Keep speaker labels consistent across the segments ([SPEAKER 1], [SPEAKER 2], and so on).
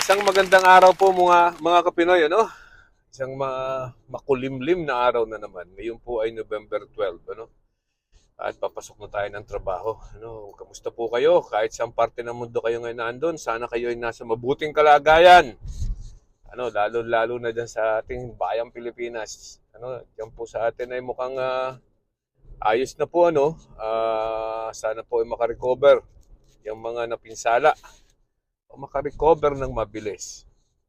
[SPEAKER 1] Isang magandang araw po mga mga kapinoy, ano? Isang ma makulimlim na araw na naman. Ngayon po ay November 12, ano? At papasok na tayo ng trabaho. Ano, kamusta po kayo? Kahit saan parte ng mundo kayo ngayon naandun, sana kayo ay nasa mabuting kalagayan. Ano, lalo-lalo na dyan sa ating bayang Pilipinas. Ano, dyan po sa atin ay mukhang ah, ayos na po, ano? Ah, sana po ay makarecover yung mga napinsala o makarecover ng mabilis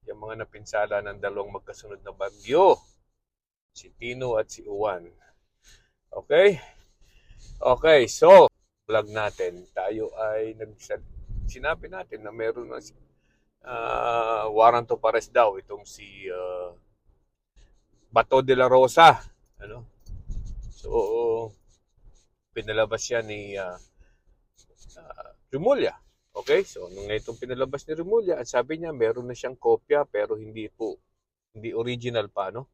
[SPEAKER 1] yung mga napinsala ng dalawang magkasunod na bagyo, si Tino at si Uwan. Okay? Okay, so, vlog natin. Tayo ay nag sinabi natin na meron na uh, warrant of daw itong si uh, Bato de la Rosa. Ano? So, pinalabas siya ni uh, uh, Remulla. Okay, so nung itong pinalabas ni Remulla, at sabi niya meron na siyang kopya pero hindi po, hindi original pa, no?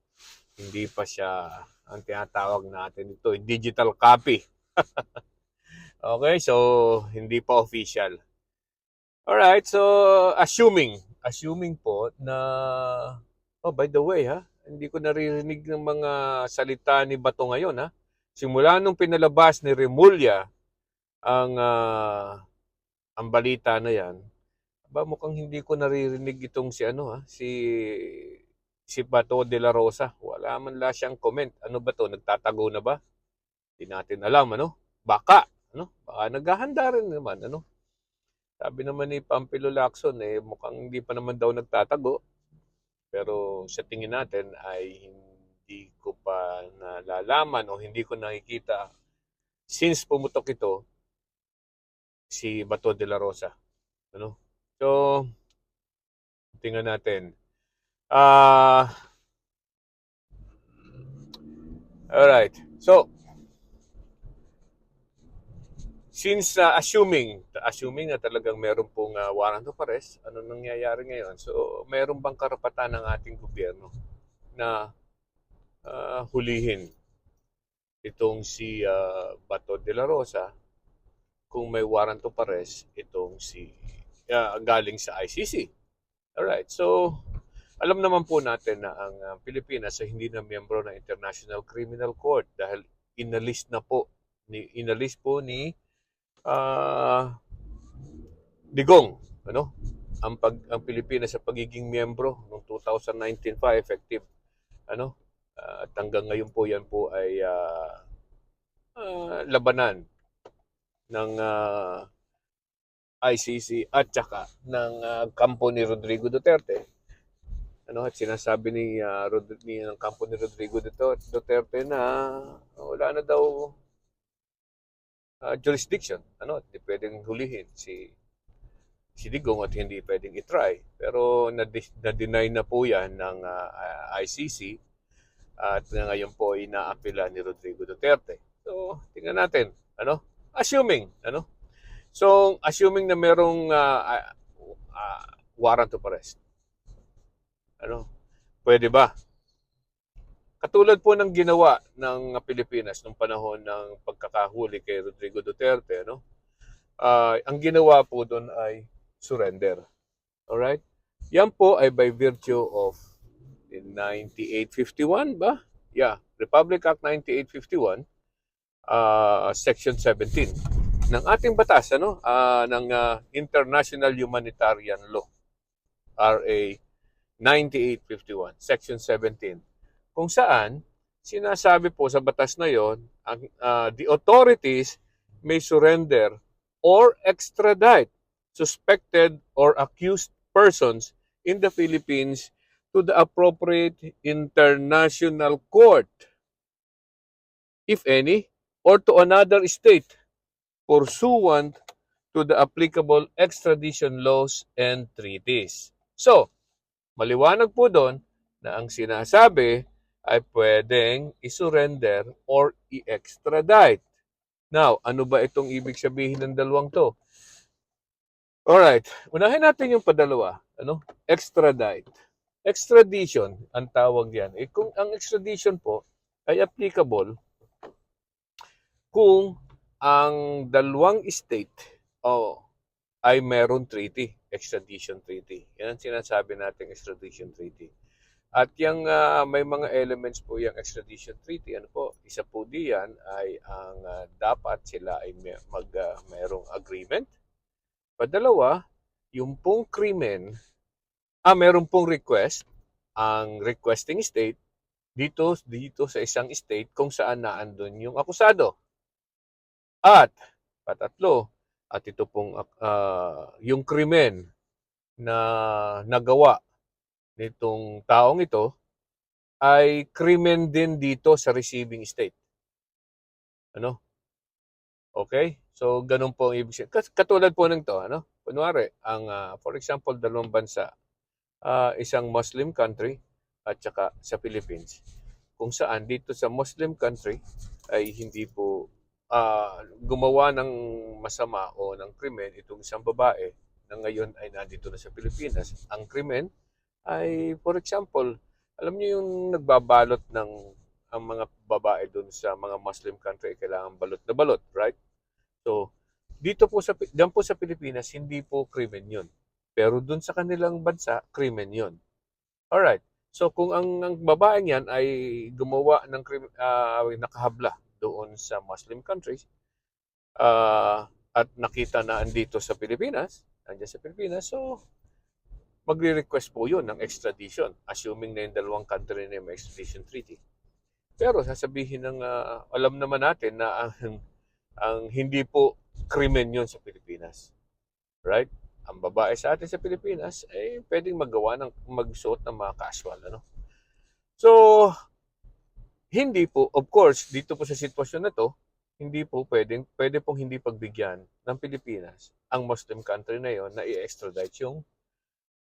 [SPEAKER 1] Hindi pa siya ang tinatawag natin ito, digital copy. okay, so hindi pa official. Alright, so assuming, assuming po na, oh by the way ha, hindi ko naririnig ng mga salita ni Bato ngayon ha. Simula nung pinalabas ni Remulla ang ah, ang balita na yan, ba mukhang hindi ko naririnig itong si ano ha, si si Bato de la Rosa. Wala man la siyang comment. Ano ba to? Nagtatago na ba? Hindi natin alam ano. Baka, ano? Baka naghahanda rin naman ano. Sabi naman ni Pampilo Lacson eh mukhang hindi pa naman daw nagtatago. Pero sa tingin natin ay hindi ko pa nalalaman o hindi ko nakikita since pumutok ito si Bato de la Rosa. Ano? So, tingnan natin. Ah Alright. So, since uh, assuming, assuming na talagang meron pong uh, warrant of arrest, ano nangyayari ngayon? So, meron bang karapatan ng ating gobyerno na uh, hulihin itong si uh, Bato de la Rosa kung may warrant of arrest itong si uh, galing sa ICC. Alright, so alam naman po natin na ang uh, Pilipinas ay hindi na miyembro ng International Criminal Court dahil inalis na po ni inalis po ni uh, Digong ano? Ang pag ang Pilipinas sa pagiging miyembro noong 2019 pa effective ano? Uh, at hanggang ngayon po yan po ay uh, uh, labanan ng uh, ICC at saka ng uh, kampo ni Rodrigo Duterte. Ano at sinasabi ni uh, Rod- ni ng kampo ni Rodrigo Duterte na wala na daw uh, jurisdiction. Ano, hindi pwedeng hulihin si si Digong at hindi pwedeng i-try. Pero na-deny na po yan ng uh, ICC at ngayon po inaapila ni Rodrigo Duterte. So, tingnan natin, ano? Assuming, ano? So, assuming na merong uh, uh, warrant of arrest. Ano? Pwede ba? Katulad po ng ginawa ng Pilipinas nung panahon ng pagkakahuli kay Rodrigo Duterte, no? Uh, ang ginawa po doon ay surrender. Alright? Yan po ay by virtue of in 9851 ba? Yeah, Republic Act 9851 uh, Section 17 ng ating batas ano? Uh, ng uh, International Humanitarian Law RA 9851 Section 17 kung saan sinasabi po sa batas na yon ang uh, the authorities may surrender or extradite suspected or accused persons in the Philippines to the appropriate international court if any or to another state pursuant to the applicable extradition laws and treaties. So, maliwanag po doon na ang sinasabi ay pwedeng isurrender or i-extradite. Now, ano ba itong ibig sabihin ng dalawang to? Alright, unahin natin yung padalawa. Ano? Extradite. Extradition, ang tawag yan. Eh, kung ang extradition po ay applicable kung ang dalawang state oh, ay meron treaty. extradition treaty. Yan ang sinasabi nating extradition treaty. At yung ah, may mga elements po yung extradition treaty, ano po, isa po diyan ay ang ah, dapat sila ay may, mag ah, mayroong agreement. Padalawa, yung pong krimen, ah, meron pong request, ang requesting state dito dito sa isang state kung saan naandun yung akusado. At patatlo, at ito pong ah, yung krimen na nagawa nitong taong ito ay krimen din dito sa receiving state. Ano? Okay? So, ganun po ang ibig sabihin. Kat- Katulad po ng to, ano? Kunwari, ang, ah, for example, dalawang bansa, ah, isang Muslim country at saka sa Philippines, kung saan dito sa Muslim country ay hindi po ah, gumawa ng masama o ng krimen itong isang babae na ngayon ay nandito na sa Pilipinas. Ang krimen ay, for example, alam niyo yung nagbabalot ng ang mga babae doon sa mga Muslim country kailangan balot na balot, right? So, dito po sa diyan po sa Pilipinas hindi po krimen 'yun. Pero doon sa kanilang bansa, krimen 'yun. Alright. So kung ang, ang babaeng 'yan ay gumawa ng krim, ah, nakahabla doon sa Muslim countries ah, at nakita na andito sa Pilipinas, nandiyan sa Pilipinas, so magre-request po 'yun ng extradition assuming na yung dalawang country na may extradition treaty. Pero sasabihin ng ah, alam naman natin na ang ang hindi po krimen yun sa Pilipinas. Right? Ang babae sa atin sa Pilipinas ay pwedeng magawa ng magsuot ng mga casual ano. So hindi po of course dito po sa sitwasyon na to hindi po pwedeng pwede pong hindi pagbigyan ng Pilipinas ang Muslim country na yon na i-extradite yung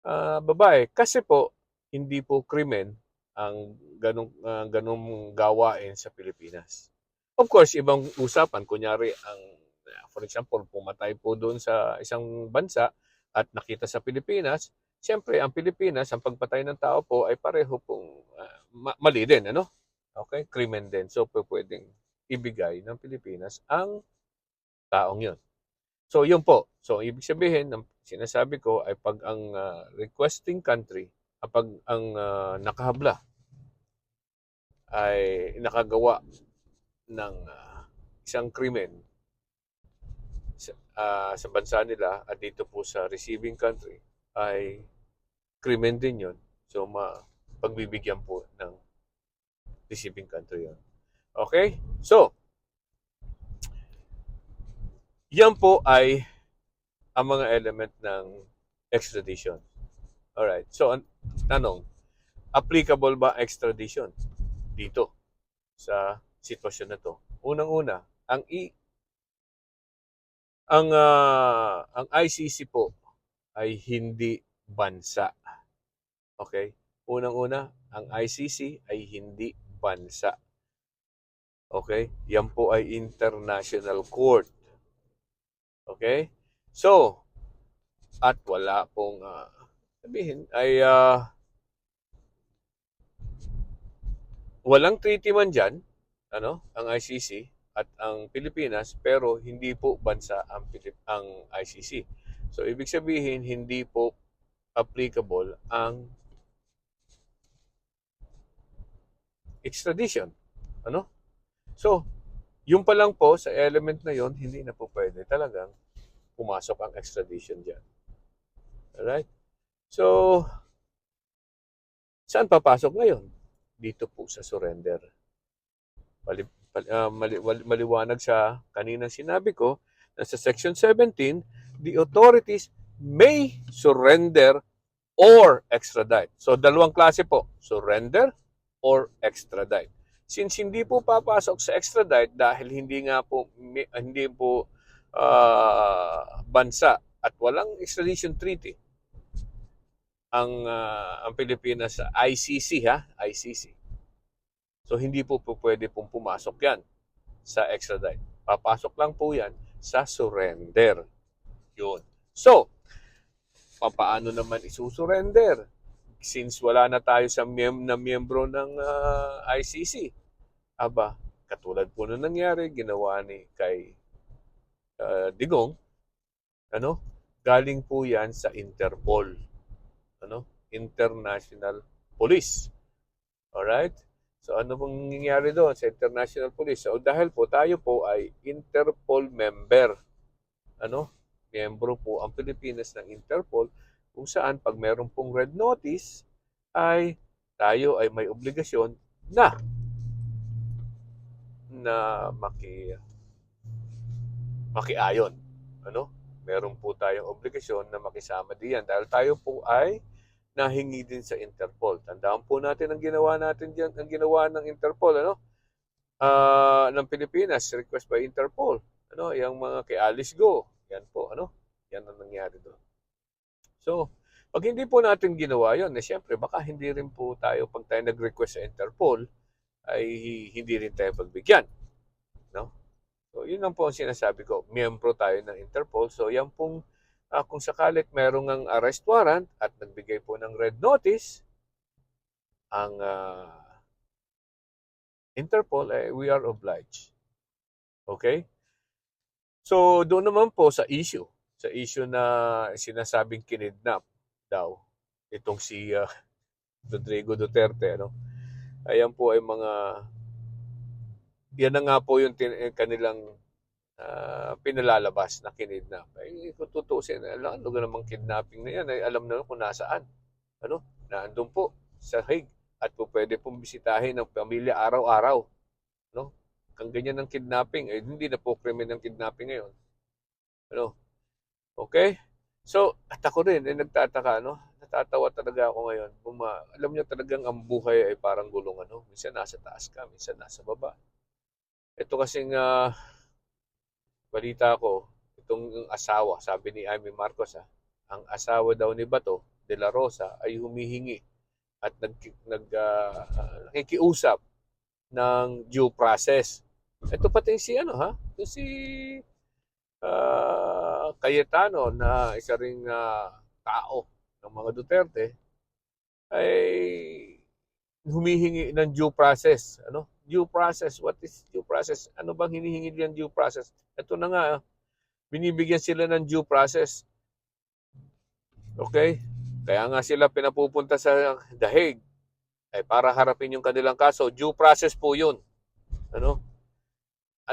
[SPEAKER 1] ah, babae kasi po hindi po krimen ang ganong ah, ganong gawain sa Pilipinas. Of course, ibang usapan, kunyari, ang, for example, pumatay po doon sa isang bansa at nakita sa Pilipinas, siyempre, ang Pilipinas, ang pagpatay ng tao po ay pareho pong ma- mali din, ano? Okay? Krimen din. So, pwedeng ibigay ng Pilipinas ang taong yun. So, yun po. So, ibig sabihin, ng sinasabi ko ay pag ang ah, requesting country, ah, pag ang ah, nakahabla ay nakagawa ng ah, isang krimen sa, ah, sa bansa nila at dito po sa receiving country ay krimen din yon so ma pagbibigyan po ng receiving country yon okay so yan po ay ang mga element ng extradition alright so tanong applicable ba extradition dito sa sitwasyon na to. Unang-una, ang i ang ah, ang ICC po ay hindi bansa. Okay? Unang-una, ang ICC ay hindi bansa. Okay? Yan po ay international court. Okay? So, at wala pong ah, sabihin ay ah, walang treaty man dyan, ano, ang ICC at ang Pilipinas, pero hindi po bansa ang, Pilip, ang ICC. So, ibig sabihin, hindi po applicable ang extradition. Ano? So, yung pa lang po sa element na yon hindi na po pwede talagang pumasok ang extradition dyan. Alright? So, saan papasok ngayon? Dito po sa surrender. Pali, pali, ah, mali, maliwanag sa kaninang sinabi ko na sa section 17, the authorities may surrender or extradite. So dalawang klase po, surrender or extradite. Since hindi po papasok sa extradite dahil hindi nga po mi- hindi po ah, bansa at walang extradition treaty ang ah, ang Pilipinas sa ICC ha, ICC. So hindi po, po pwede pong pumasok yan sa extradite. Papasok lang po yan sa surrender. Yun. So, papaano naman isusurrender? Since wala na tayo sa mem na miyembro ng ah, ICC. Aba, katulad po nung nangyari, ginawa ni kay ah, Digong, ano? galing po yan sa Interpol. Ano? International Police. Alright? So ano pong nangyayari doon sa International Police? So dahil po tayo po ay Interpol member. Ano? Miyembro po ang Pilipinas ng Interpol kung saan pag meron pong red notice ay tayo ay may obligasyon na na maki makiayon. Ano? Meron po tayong obligasyon na makisama diyan dahil tayo po ay nahingi din sa Interpol. Tandaan po natin ang ginawa natin diyan, ang ginawa ng Interpol, ano? Ah, ng Pilipinas, request by Interpol. Ano, yung mga kay Alice Go. Yan po, ano? Yan ang nangyari doon. So, pag hindi po natin ginawa yon, eh, siyempre, baka hindi rin po tayo, pag tayo nag-request sa Interpol, ay hindi rin tayo pagbigyan. No? So, yun lang po ang sinasabi ko. Miyembro tayo ng Interpol. So, yan pong ah, kung sakalit merong ang arrest warrant at nagbigay po ng red notice, ang ah, Interpol, eh, we are obliged. Okay? So, doon naman po sa issue, sa issue na sinasabing kinidnap daw, itong si ah, Rodrigo Duterte, ano? Ayan po ay mga, yan na nga po yung tin- eh, kanilang ah, pinalalabas na kinidnap. Ay, kung tutusin, alam, ano namang kidnapping na yan, ay alam na kung nasaan. Ano? Naandun po sa Hague at po pwede pong bisitahin ng pamilya araw-araw. No? Kang ganyan ng kidnapping, eh, hindi na po krimen ng kidnapping ngayon. Ano? Okay? So, at ako rin, eh, nagtataka, no? Natatawa talaga ako ngayon. Buma, alam niyo talagang ang buhay ay parang gulong, ano? Minsan nasa taas ka, minsan nasa baba. Ito kasing ah, balita ko, itong asawa, sabi ni Amy Marcos, ah, ang asawa daw ni Bato de la Rosa ay humihingi at nag, nag ah, nakikiusap ng due process. Ito pati si ano ha? Ito si ah, Cayetano na isa ring ah, tao ng mga Duterte ay humihingi ng due process. Ano? Due process. What is due process? Ano bang hinihingi diyan due process? Ito na nga, ah, binibigyan sila ng due process. Okay? Kaya nga sila pinapupunta sa The Hague ay para harapin yung kanilang kaso. Due process po yun. Ano?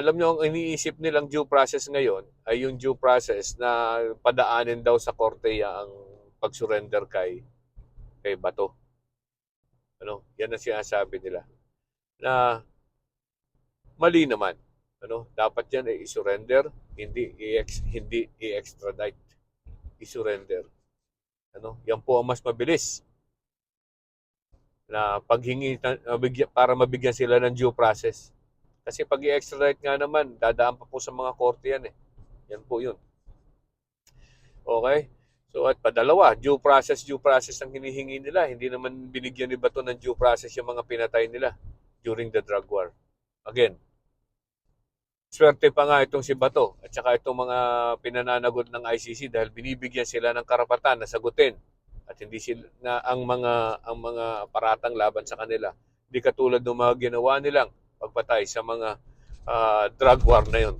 [SPEAKER 1] Alam nyo, ang iniisip nilang due process ngayon ay yung due process na padaanin daw sa korte ang pag-surrender kay, kay Bato. Ano? Yan ang sinasabi nila. Na mali naman. Ano? Dapat yan ay i-surrender, hindi i-ex, hindi i-extradite. I-surrender. Ano? Yan po ang mas mabilis na paghingi para mabigyan sila ng due process. Kasi pag i-extradite nga naman, dadaan pa po sa mga korte yan eh. Yan po yun. Okay? So at padalawa, due process, due process ang hinihingi nila. Hindi naman binigyan ni Bato ng due process yung mga pinatay nila during the drug war. Again, swerte pa nga itong si Bato at saka itong mga pinananagot ng ICC dahil binibigyan sila ng karapatan na sagutin at hindi sila na ang mga ang mga paratang laban sa kanila. Hindi katulad ng mga ginawa nilang pagpatay sa mga ah, drug war na yon.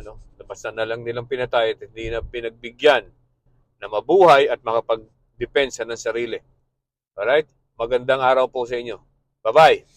[SPEAKER 1] Ano? Basta na lang nilang pinatay at hindi na pinagbigyan na mabuhay at makapagdepensa ng sarili. Alright? Magandang araw po sa inyo. Bye-bye!